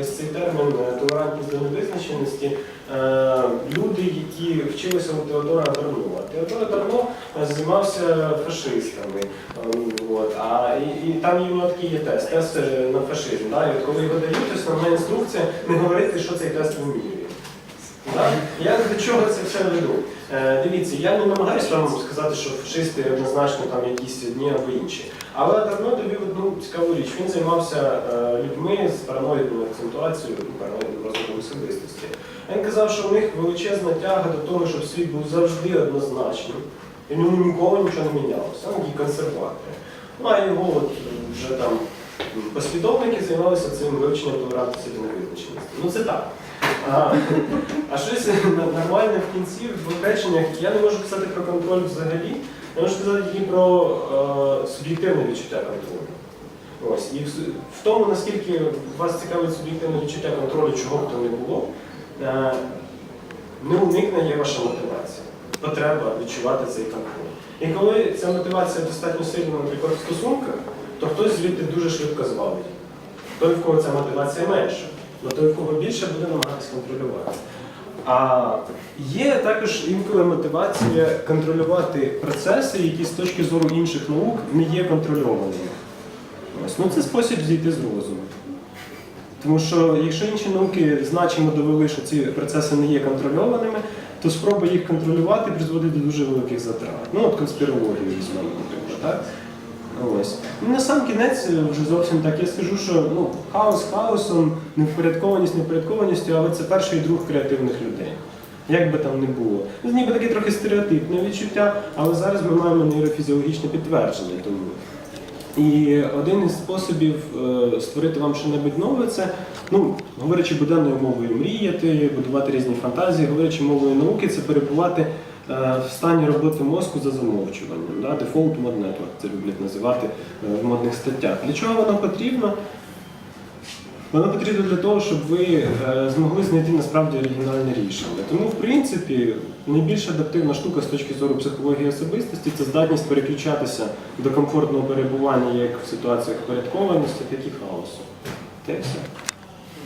ось цей термін е, толерантність до невизначеності. Е, Люди, які вчилися у Теодора Дарнова. Теодор Адорно е, займався фашистами. Ем, От, а і, і там йому такий є тест, тест на фашизм. Да? І от коли його дають, основна інструкція не говорити, що цей тест вимірює. Да? Я до чого це все веду? Е, дивіться, я не намагаюся вам сказати, що фашисти однозначно там якісь одні або інші. Але Дарно довів одну цікаву річ. Він займався е, людьми з параноїдною акцентуацією, параноїдним розвитком особистості. Він казав, що в них величезна тяга до того, щоб світ був завжди однозначним. І в ньому ніколи нічого не мінялося. Такі консерватори. Ну а його от, вже там послідовники займалися цим вивченням толерантності до невизначеності. Ну це так. А щось нормальне в кінці в реченнях я не можу писати про контроль взагалі. Я можу сказати тільки про е, суб'єктивне відчуття контролю. Ось. І в, в тому, наскільки вас цікавить суб'єктивне відчуття контролю, чого б то не було, е, неуникна є ваша мотивація. Потреба відчувати цей контроль. І коли ця мотивація достатньо сильна, наприклад, в стосунках, то хтось звідти дуже швидко звалить. Той, в кого ця мотивація менша, але той, в кого більше, буде намагатися контролювати. А є також інколи мотивація контролювати процеси, які з точки зору інших наук не є контрольованими. Ось. Ну, це спосіб зійти з розуму. Тому що якщо інші науки значимо довели, що ці процеси не є контрольованими, то спроба їх контролювати призводить до дуже великих затрат. Ну, от конспірологію візьмемо, наприклад. Ось. Ну, на сам кінець е, вже зовсім так я скажу, що ну, хаос хаосом, невпорядкованість невпорядкованістю, але це перший друг креативних людей. Як би там не було. Ну, ніби таке трохи стереотипне відчуття, але зараз ми маємо нейрофізіологічне підтвердження тому. І один із способів е, створити вам щось нове це, ну, говорячи буденною мовою мріяти, будувати різні фантазії, говорячи мовою науки, це перебувати в стані роботи мозку за замовчуванням. Да? Default mode це люблять називати е, в модних статтях. Для чого воно потрібно? Воно потрібно для того, щоб ви е, змогли знайти насправді оригінальне рішення. Тому, в принципі, найбільш адаптивна штука з точки зору психології особистості це здатність переключатися до комфортного перебування як в ситуаціях порядкованості, так і хаосу. Те все.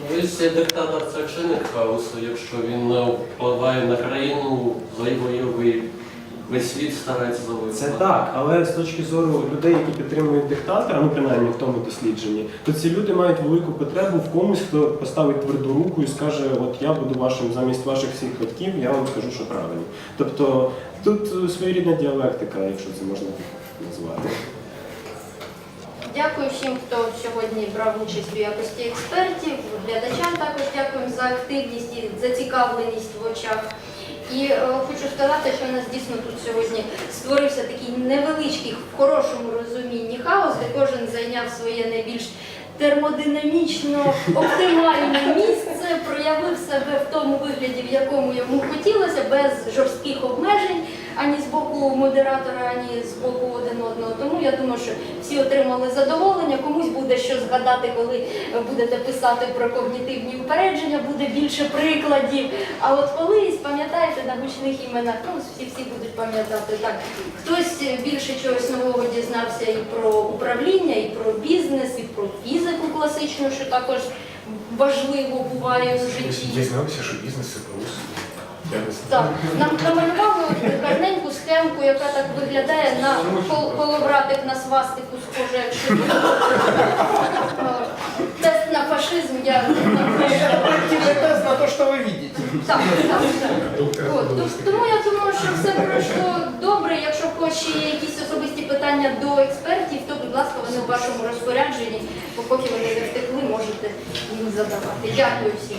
Ну, якщо диктатор це чинник хаосу, якщо він е, впливає на країну, завоює весь світ старається завоювати. Це так, але з точки зору людей, які підтримують диктатора, ну принаймні в тому дослідженні, то ці люди мають велику потребу в комусь, хто поставить тверду руку і скаже, от я буду вашим замість ваших всіх батьків, я вам скажу, що правильно. Тобто тут своєрідна діалектика, якщо це можна так назвати. Дякую всім, хто сьогодні брав участь у якості експертів, глядачам також дякуємо за активність і зацікавленість в очах. І е, хочу сказати, що у нас дійсно тут сьогодні створився такий невеличкий, в хорошому розумінні хаос, де кожен зайняв своє найбільш термодинамічно оптимальне місце, проявив себе в тому вигляді, в якому йому хотілося, без жорстких обмежень ані з боку модератора, ані з боку один одного. Тому я думаю, що всі отримали задоволення. Комусь буде що згадати, коли будете писати про когнітивні упередження, буде більше прикладів. А от колись, пам'ятаєте, на гучних іменах, ну всі всі будуть пам'ятати так. Хтось більше чогось нового дізнався і про управління, і про бізнес, і про фізику класичну, що також важливо буває в житті. Дізнався, що бізнес це плюс. Не. Так, нам намалювали гарненьку схемку, яка так виглядає на кол- коловратик на свастику, схоже, якщо тест на фашизм я Практически тест на то, что вы видите. так, так, так. От, тому я думаю, що все пройшло добре. Якщо в є якісь особисті питання до експертів, то будь ласка, вони у вашому розпорядженні, бо поки вони не втекли, можете їм задавати. Дякую всім.